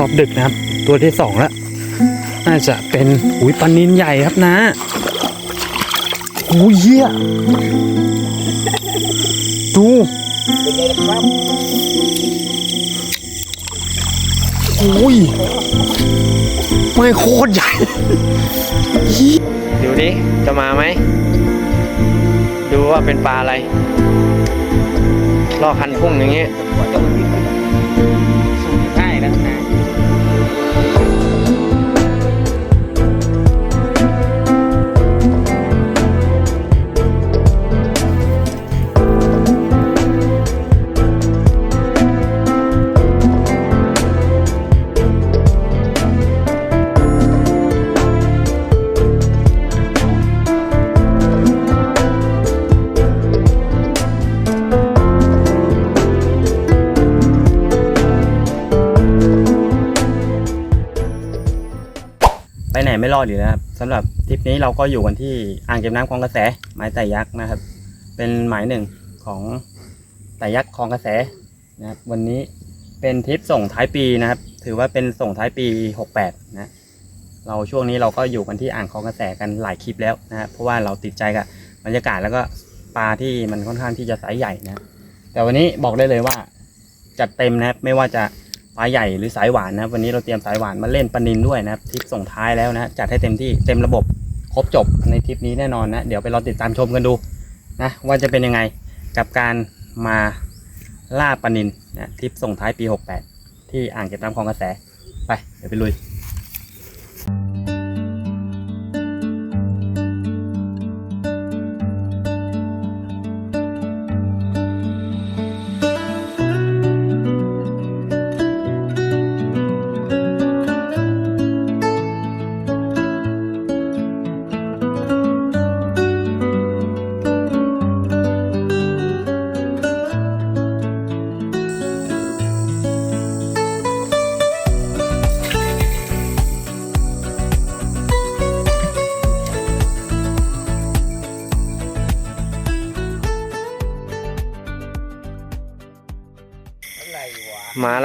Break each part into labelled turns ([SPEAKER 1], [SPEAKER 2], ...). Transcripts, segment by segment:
[SPEAKER 1] รอบดึกนะครับ ตัวที่สองแล้ว น่าจะเป็นหุยปลานินใหญ่ครับนะโอ้ยเหี้ยดู
[SPEAKER 2] เป็นไงนะครับ
[SPEAKER 1] โอ้ยไม่โคตรใหญ่
[SPEAKER 3] ดูดิ จะมาไหม ดูว่าเป็นปลาอะไรลอกคันพุ่งอย่างเงี้ย
[SPEAKER 1] ไปไหนไม่รอดอยู่แล้วครับสำหรับทริปนี้เราก็อยู่กันที่อ่างเก็บน้ำคลองกระแสหมายไต่ยักษ์นะครับ เป็นหมายหนึ่งของไต่ยักษ์คลองกระแสนะครับวันนี้เป็นทริปส่งท้ายปีนะครับ ถือว่าเป็นส่งท้ายปี 68 นะเราช่วงนี้เราก็อยู่กันที่อ่างคลองกระแสกันหลายคลิปแล้วนะครับเพราะว่าเราติดใจกับบรรยากาศแล้วก็ปลาที่มันค่อนข้างที่จะไซส์ใหญ่นะแต่วันนี้บอกได้เลยว่าจัดเต็มนะครับไม่ว่าจะ ปลาใหญ่หรือสายหวานนะวันนี้เราเตรียมสายหวานมาเล่นปลานินด้วยนะครับทริปส่งท้ายแล้วนะจัดให้เต็มที่เต็มระบบครบจบในทริปนี้แน่นอนนะเดี๋ยวไปรอติดตามชมกันดูนะว่าจะเป็นยังไงกับการมาล่าปลานินนะทริปส่งท้ายปี 68 ที่อ่างเก็บน้ำคลองกระแสไปเดี๋ยวไปลุย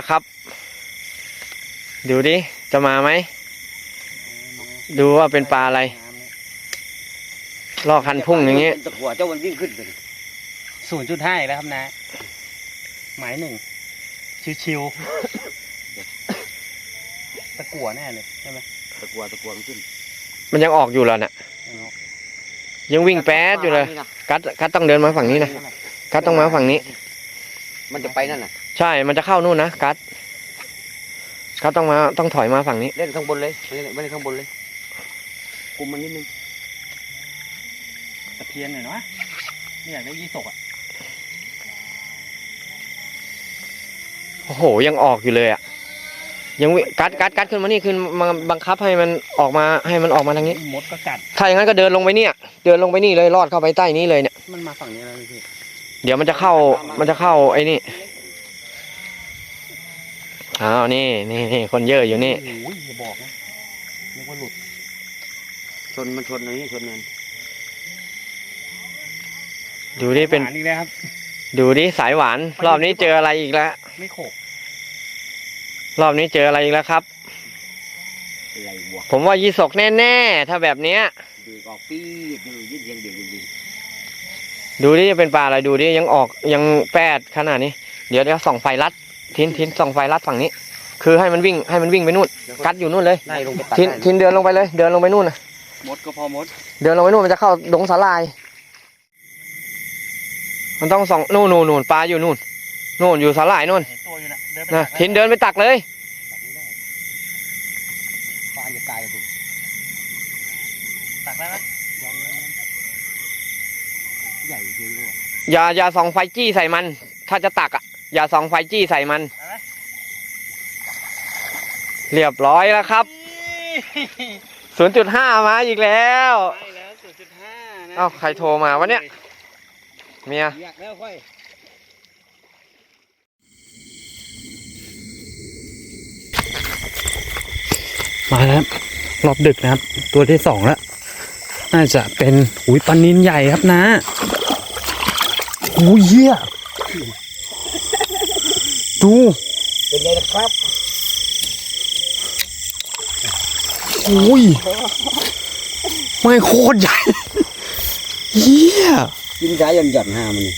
[SPEAKER 3] แล้วครับ ดูดิ จะมาไหม ดูว่าเป็นปลาอะไร ลอกคันพุ่งอย่างเงี้ย
[SPEAKER 2] ตะกัวเจ้ามันวิ่งขึ้นไปดิ
[SPEAKER 1] ศูนย์จุดห้าแล้วครับนะ หมายหนึ่ง ชิวๆ ตะกั่วแน่เลยใช่ไหม
[SPEAKER 2] ตะกัวตะกัวมันขึ้น
[SPEAKER 3] มันยังออกอยู่แล้วน่ะ ยังวิ่งแป๊ดอยู่เลย กัดกัดต้องเดินมาฝั่งนี้นะกัดต้องมาฝั่งนี้
[SPEAKER 2] มันจะไปนั่นน่ะ
[SPEAKER 3] ใช่ มันจะเข้านู่นนะกัดกัดต้องมาต้องถอยมาฝั่งนี้
[SPEAKER 2] เล่นข้างบนเลยไม่เล่นไม่เล่นข้างบนเลยคุมมันนิดนึง
[SPEAKER 1] ตะเพียนหน่อยเนาะไม่อยากได้ยี่สกอะ
[SPEAKER 3] โอ้โหยังออกอยู่เลยอะยังวิ่งกัดกัดกัดขึ้นมานี่ขึ้นมาบังคับให้มันออกมาให้มันออกมาทางนี้
[SPEAKER 1] มดก็กัด
[SPEAKER 3] ถ้าอย่างนั้นก็เดินลงไปเนี่ย เดินลงไปนี่เลยรอดเข้าไปใต้นี้เลยเนี่ย
[SPEAKER 1] มันมาฝั่งนี้แล้วพี่
[SPEAKER 3] เดี๋ยวมันจะเข้ามันจะเข้าไอ้นี่ อ้าวนี่นี่นี่คนเยอะอยู่นี่
[SPEAKER 1] โอ้ยอย่าบอกนะนึกว่าหลุด
[SPEAKER 2] ชนมันชนตรงนี้ชนเนิน
[SPEAKER 3] ดูดิเป็น
[SPEAKER 1] หวานอีกแล้วครับ
[SPEAKER 3] ดูดิสายหวาน รอบนี้เจออะไรอีกแล้ว
[SPEAKER 1] ไม่โขก
[SPEAKER 3] รอบนี้เจออะไรอีกแล้วครับ
[SPEAKER 2] อะไรวะ
[SPEAKER 3] ผมว่ายีสกแน่ๆ ถ้าแบบเนี้ย
[SPEAKER 2] เบรกออกปี๊ดยืดยืดเสียงเบรกจริง
[SPEAKER 3] ดูดิจะเป็นปลาอะไรดูดิยังออกยังแปดขนาดนี้ เดี๋ยวเดี๋ยวส่องไฟลัด ทินทินส่องไฟลัดฝั่งนี้ คือให้มันวิ่งให้มันวิ่งไปนู่น
[SPEAKER 2] ๆ
[SPEAKER 3] กัดอยู่นู่นเลย
[SPEAKER 2] ไล่ลงไปตัด
[SPEAKER 3] ทิน
[SPEAKER 2] ได้
[SPEAKER 3] ทินเดินลงไปเลย เดินลงไปนู่นนะ
[SPEAKER 1] มดก็พอมด
[SPEAKER 3] เดินลงไปนู่นมันจะเข้าดงสาลาย มันต้องส่องนู่นนู่นนู่นปลาอยู่นู่นนู่นอยู่สาลายนู่น
[SPEAKER 1] เห็นตัวอยู่นะเดินไป
[SPEAKER 3] นะ
[SPEAKER 1] ตัก
[SPEAKER 3] ทินเดินไปตักเลย
[SPEAKER 2] ปลาจะตายสุด
[SPEAKER 1] ตักได้ไหม
[SPEAKER 2] ใหญ่จริงด้วย
[SPEAKER 3] อย่าอย่าส่องไฟจี้ใส่มัน ถ้าจะตักอะ อย่าส่องไฟจี้ใส่มัน เรียบร้อยแล้วครับ 0.5 มาอีกแล้ว
[SPEAKER 1] ไปแล้วศูนย์จุดห้านะ
[SPEAKER 3] เอ้าใครโทรมาวะเนี่ยเมีย
[SPEAKER 2] อยากแล้วค่อย
[SPEAKER 1] มาแล้วรอบดึกนะครับ ตัวที่สองแล้ว น่าจะเป็นหุยปลานินใหญ่ครับนะโอ้ยเหี้ย ดู
[SPEAKER 2] เป็นไงนะครับ
[SPEAKER 1] โอ้ยไม่โคตรใหญ่เฮีย
[SPEAKER 2] กินกายยันหยันห้ามันนี่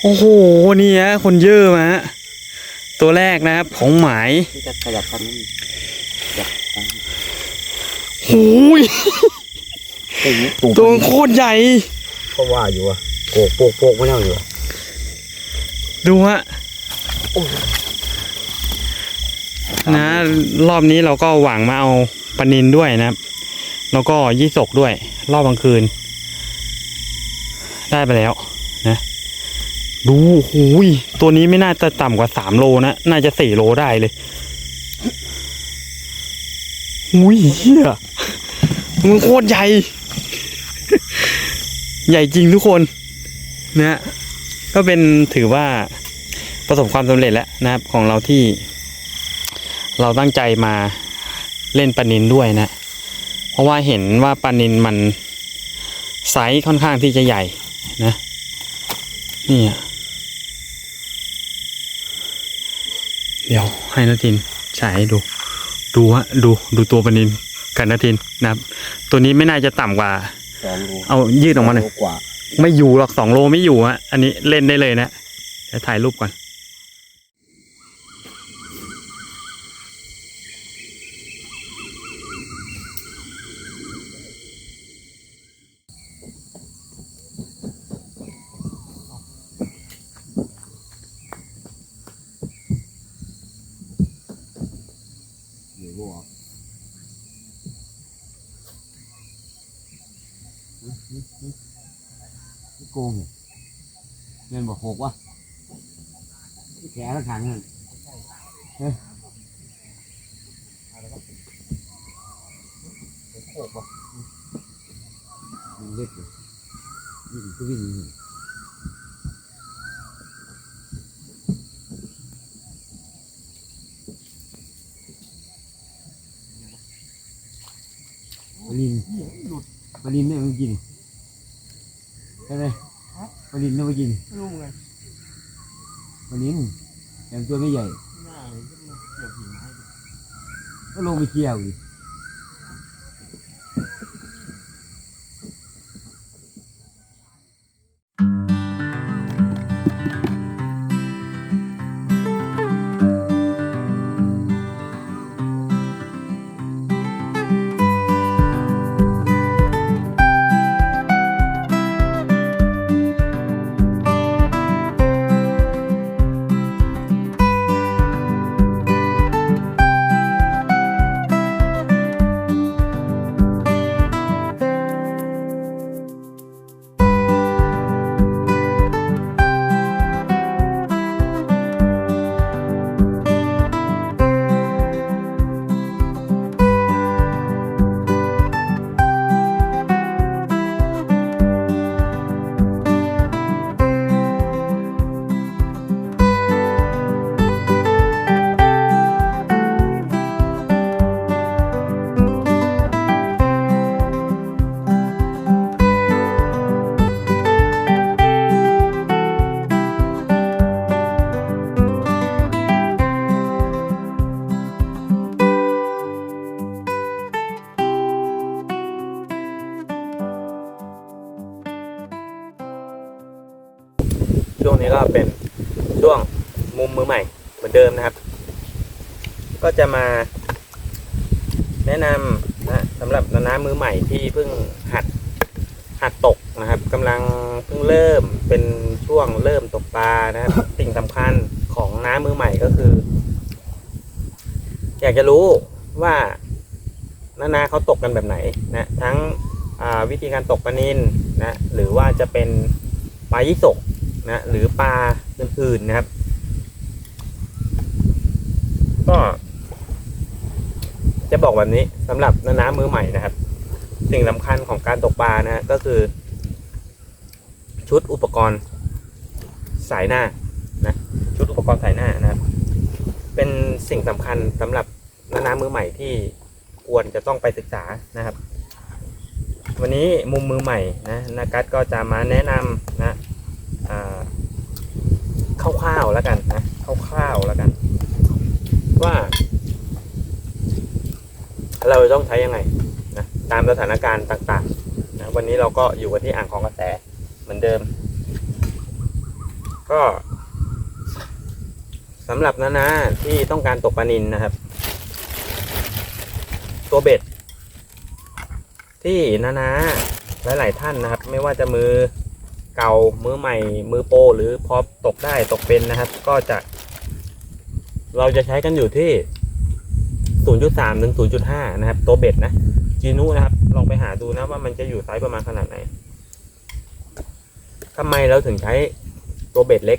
[SPEAKER 1] โอ้โหนี่ฮะคนเยอะมาฮะตัวแรกนะครับของหมาย
[SPEAKER 2] ที่จะขยับกันนั่นหยับกัน
[SPEAKER 1] โอ้ย
[SPEAKER 2] ตึงตู
[SPEAKER 1] ตัวโคตรใหญ่
[SPEAKER 2] ก็ว่าอยู่อะโกกโปกโปกไม่แน่อยู่อะ
[SPEAKER 1] ดูฮะนะ รอบนี้เราก็หวังมาเอาปลานินด้วยนะครับ แล้วก็ยี่สกด้วย รอบกลางคืน ได้ไปแล้วนะ ดูหูยตัวนี้ไม่น่าจะต่ำกว่าสามโลนะ น่าจะสี่โลได้เลยหุยเฮียมันโคตรใหญ่ ใหญ่จริงทุกคนนะฮะ ก็เป็นถือว่าประสบความสำเร็จแล้วนะครับของเราที่ เราตั้งใจมาเล่นปลานินด้วยนะ เพราะว่าเห็นว่าปลานินมันไซส์ค่อนข้างที่จะใหญ่นะนี่อะเดี๋ยวให้นาทินฉายให้ดู ดูฮะดูดูตัวปลานินกันนาทินนะครับ ตัวนี้ไม่น่าจะต่ำกว่า
[SPEAKER 2] สองโล
[SPEAKER 1] เอายืดออกมาหน่อย
[SPEAKER 2] โลกว่า
[SPEAKER 1] ไม่อยู่หรอกสองโลไม่อยู่ฮะอันนี้เล่นได้เลยนะเดี๋ยวถ่ายรูปก่อน
[SPEAKER 2] เดี๋ยวบอก โกงเงินบอกหกวะแขนแล้วขังเงินเฮ้ยโคกปะเล็กเลยวิ่งก็วิ่งอยู่ปลินปลินเนี่ยมันกิน ช่ไหมปลินเนี่ยมันกิน
[SPEAKER 1] รูปไง
[SPEAKER 2] ปลินแต่ตัวไม่ใหญ่
[SPEAKER 1] หน้าเกี่ยวหินให้
[SPEAKER 2] ก็ลงไปเที่ยวดิ
[SPEAKER 1] จะมาแนะนำนะสำหรับน้ามือใหม่ที่เพิ่งหัดหัดตกนะครับกำลังเพิ่งเริ่มเป็นช่วงเริ่มตกปลานะครับสิ่งสำคัญของน้ามือใหม่ก็คือ อยากจะรู้ว่านานาเขาตกกันแบบไหนนะทั้งวิธีการตกปลานินนะหรือว่าจะเป็นปลายี่สกนะหรือปลาอื่นๆนะครับ ก็ จะบอกแบบนี้สำหรับนานามือใหม่นะครับ สิ่งสำคัญของการตกปลานะฮะก็คือ ชุดอุปกรณ์สายหน้านะชุดอุปกรณ์สายหน้านะครับ เป็นสิ่งสำคัญสำหรับนานามือใหม่ที่ควรจะต้องไปศึกษานะครับ วันนี้มุมมือใหม่นะนากัสก็จะมาแนะนำนะอ่าคร่าวๆแล้วกันนะคร่าวๆแล้วกัน ว่า เราต้องใช้ยังไงนะตามสถานการณ์ต่างๆนะวันนี้เราก็อยู่กันที่อ่างของกระแสเหมือนเดิม ก็สำหรับนานาที่ต้องการตกปลานินนะครับ ตัวเบ็ด ที่นานาหลายๆท่านนะครับ ไม่ว่าจะมือเก่ามือใหม่ มือโปรหรือพอตกได้ตกเป็นนะครับ ก็จะ เราจะใช้กันอยู่ที่ 0.3ถึง0.5 นะครับ ตัวเบ็ดนะจีนูนะครับ ลองไปหาดูนะว่ามันจะอยู่ไซส์ประมาณขนาดไหนทำไมเราถึงใช้ตัวเบ็ดเล็ก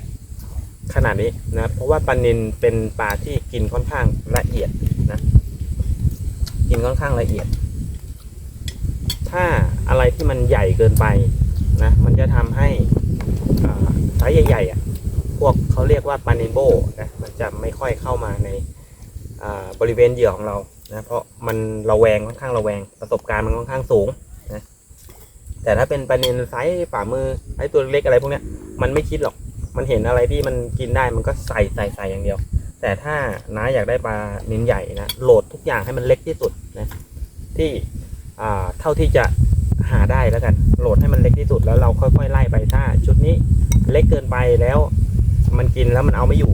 [SPEAKER 1] ขนาดนี้นะเพราะว่าปลานินเป็นปลาที่กินค่อนข้างละเอียดนะ กินค่อนข้างละเอียด ถ้าอะไรที่มันใหญ่เกินไปนะ มันจะทำให้ไซส์ใหญ่ๆอะ พวกเขาเรียกว่าปลานินโบนะ มันจะไม่ค่อยเข้ามาใน บริเวณเหยื่อของเรานะเพราะมันระแวงค่อนข้างระแวงประสบการณ์มันค่อนข้างสูงนะแต่ถ้าเป็นปลานินไซส์ฝ่ามือไอ้ตัวเล็กอะไรพวกเนี้ยมันไม่คิดหรอกมันเห็นอะไรที่มันกินได้มันก็ใส่ใส่ใส่อย่างเดียว แต่ถ้าน้าอยากได้ปลาเนินใหญ่นะโหลดทุกอย่างให้มันเล็กที่สุดนะที่เท่าที่จะหาได้แล้วกันโหลดให้มันเล็กที่สุดแล้วเราค่อยๆไล่ไปถ้าชุดนี้เล็กเกินไปแล้ว มันกินแล้วมันเอาไม่อยู่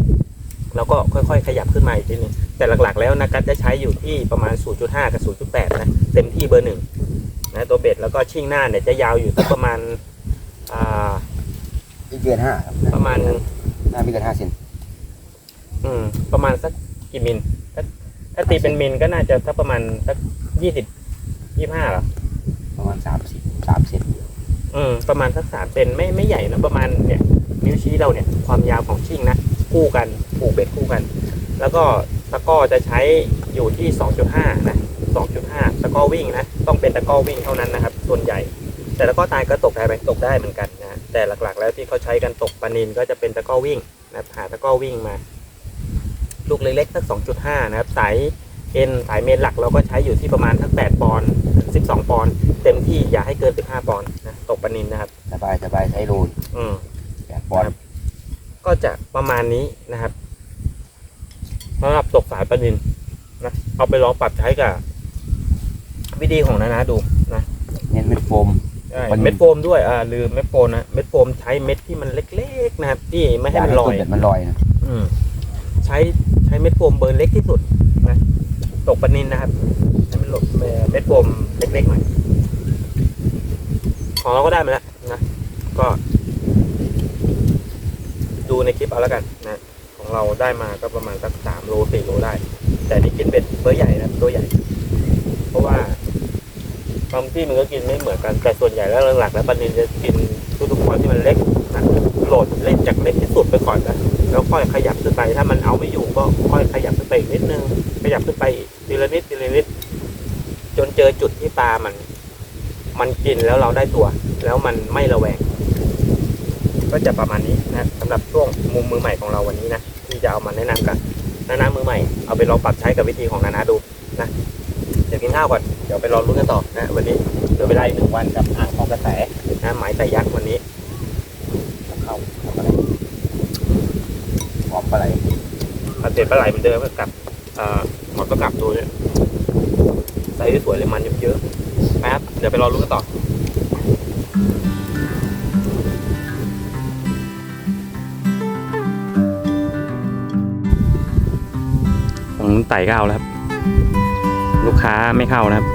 [SPEAKER 1] เราก็ค่อยๆ ขยับขึ้นมาอีกทีหนึงแต่หลักๆ แล้วนะกัดจะใช้อยู่ที่ประมาณ 0.5 กับ 0.8 นะเต็มที่เบอร์หนึ่งนะตัวเบ็ดแล้วก็ชิ่งหน้าเนี่ยจะยาวอยู่สักประมาณอ่า
[SPEAKER 2] อีกเดือนห้าครับ
[SPEAKER 1] ประมาณ
[SPEAKER 2] หน้ามีกันห้าเซน
[SPEAKER 1] อืมประมาณสักกี่มิลถ้าถ้าตีเป็นมิลก็น่าจะสักประมาณสักยี่สิบยี่ห้าหรอ
[SPEAKER 2] ประมาณสามสิบสามเซน
[SPEAKER 1] อืมประมาณสักสามเซนไม่ไม่ใหญ่นะประมาณเนี่ยนิ้วชี้เราเนี่ย ความยาวของชิ่งนะ คู่กันผูกเบ็ดคู่กัน แล้วก็ตะกร้อจะใช้อยู่ที่สองจุดห้านะสองจุดห้าตะกร้อวิ่งนะ ต้องเป็นตะกร้อวิ่งเท่านั้นนะครับ ส่วนใหญ่ แต่ตะกร้อตายก็ตกได้ไหมตกได้เหมือนกันนะ แต่หลักๆ แล้วที่เขาใช้กันตกปลานินก็จะเป็นตะกร้อวิ่งนะครับหาตะกร้อวิ่งมา ลูกเล็กๆสักสองจุดห้านะครับ สายเอ็นสายเมนหลักเราก็ใช้อยู่ที่ประมาณทั้งแปดปอนด์ถึงสิบสองปอนด์เต็มที่อย่าให้เกินสิบห้าปอนด์นะ ตกปลานินนะครับ
[SPEAKER 2] สบายสบายใช้โรย
[SPEAKER 1] อืม
[SPEAKER 2] แปดปอนด์
[SPEAKER 1] ก็จะประมาณนี้นะครับสำหรับตกสายปลานินนะเอาไปลองปรับใช้กับวิธีของนานาดูนะ
[SPEAKER 2] เน้นเม็ดโฟม
[SPEAKER 1] ใช่
[SPEAKER 2] ปลานิล
[SPEAKER 1] เม็ดโฟมด้วยอ่าลืมเม็ดโฟมนะเม็ดโฟมใช้เม็ดที่มันเล็ก ๆ นะครับ ที่ไม่ให้มันลอยา
[SPEAKER 2] ต้นเบ็ดมันลอยนะ
[SPEAKER 1] อืมใช้ใช้เม็ดโฟมเบอร์เล็กที่สุดนะตกปลานินนะครับให้มันหลบเอ่อเม็ดโฟมเล็กๆหน่อยของเราก็ได้มาแล้วนะก็ดู ในคลิปเอาแล้วกันนะของเราได้มาก็ประมาณสักสามโลสี่โลได้ แต่นี่กินเป็นเบอร์ใหญ่นะตัวใหญ่ เพราะว่าบางที่มันก็กินไม่เหมือนกันแต่ส่วนใหญ่แล้วหลักๆแล้วปลานินจะกินทุกๆคนที่มันเล็กนะโหลดเล่นจากเล็กที่สุดไปก่อนนะแล้วค่อยขยับขึ้นไปถ้ามันเอาไม่อยู่ก็ค่อยขยับขึ้นไปอีกนิดนึงขยับขึ้นไปทีละนิดทีละนิดจนเจอจุดที่ปลามัน มันกินแล้วเราได้ตัว แล้วมันไม่ระแวง ก็จะประมาณนี้นะสำหรับช่วงมุมมือใหม่ของเราวันนี้นะที่จะเอามาแนะนำกันนานามือใหม่เอาไปลองปรับใช้กับวิธีของนานาดูนะเดี๋ยวกินข้าวก่อนเดี๋ยวไปรอรุ้นกันต่อนะวันนี้เหลือเวลาอีกหนึ่งวันกับอ่างทองกระแสนะหมายแต่ยักษ์วันนี้
[SPEAKER 2] เข้าเข้าไปหอมปลาไหลา
[SPEAKER 1] เสร็จปลาไหลเหมือนเดิมก็กลับเอ่อหมดก็กลับดูเนี่ยใส่สวยเลยมันเยอะๆนะครับเดี๋ยวไปรอรู้นกันต่อ ไต่ก็เอาแล้วครับ ลูกค้าไม่เข้านะครับ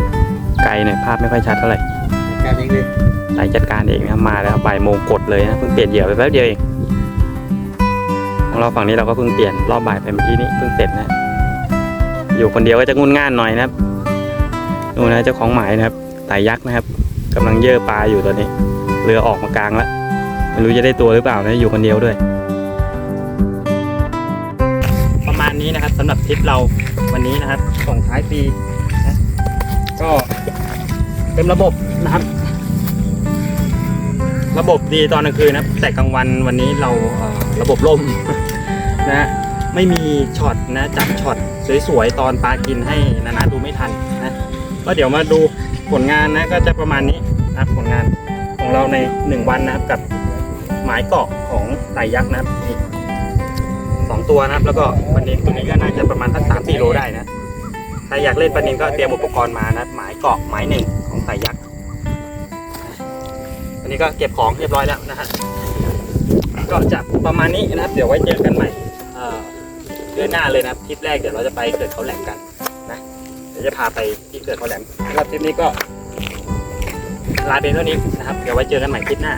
[SPEAKER 1] ไกลเนี่ยภาพไม่ค่อยชัดเท่าไหร่
[SPEAKER 2] การเองเลย
[SPEAKER 1] ไต่จัดการเองนะครับมาแล้วบ่ายโมงกดเลยนะเพิ่งเปลี่ยนเหยื่อไปแป๊บเดียวเองของเราฝั่งนี้เราก็เพิ่งเปลี่ยนรอบบ่ายไปเมื่อกี้นี้เพิ่งเสร็จนะ อยู่คนเดียวก็จะงุนง่านหน่อยนะครับดูนะเจ้าของหมายนะครับไต่ยักษ์นะครับกำลังเย่อปลาอยู่ตอนนี้ เรือออกมากลางแล้วไม่รู้จะได้ตัวหรือเปล่านะอยู่คนเดียวด้วย นี้นะครับสำหรับทริปเราวันนี้นะครับส่งท้ายปีนะก็เต็มระบบนะครับ ระบบดีตอนกลางคืนนะครับ แต่กลางวันวันนี้เราเอ่อระบบล่ม นะไม่มีช็อตนะจับช็อตสวยๆตอนปลากินให้นานาดูไม่ทันนะก็เดี๋ยวมาดูผลงานนะก็จะประมาณนี้นะครับผลงานของเราในหนึ่งวันนะครับกับหมายเกาะของไตยักษ์นะครับ ตัวนะครับ แล้วก็วันนี้ตัวนี้ก็น่าจะประมาณสักสามสี่โลได้นะใครอยากเล่นปลานินก็เตรียมอุปกรณ์มานะหมายเกาะหมายหนึ่งของสายยักษ์อันนี้ก็เก็บของเรียบร้อยแล้วนะฮะก็จะประมาณนี้นะครับ เดี๋ยวไว้เจอกันใหม่เดือนหน้าเลยนะทริปแรกเดี๋ยวเราจะไปเกิดเขาแหลมกันนะเดี๋ยวจะพาไปที่เกิดเขาแหลมสำหรับทริปนี้ก็ลาเพียงเท่านี้นะครับ เดี๋ยวไว้เจอกันใหม่คลิปหน้า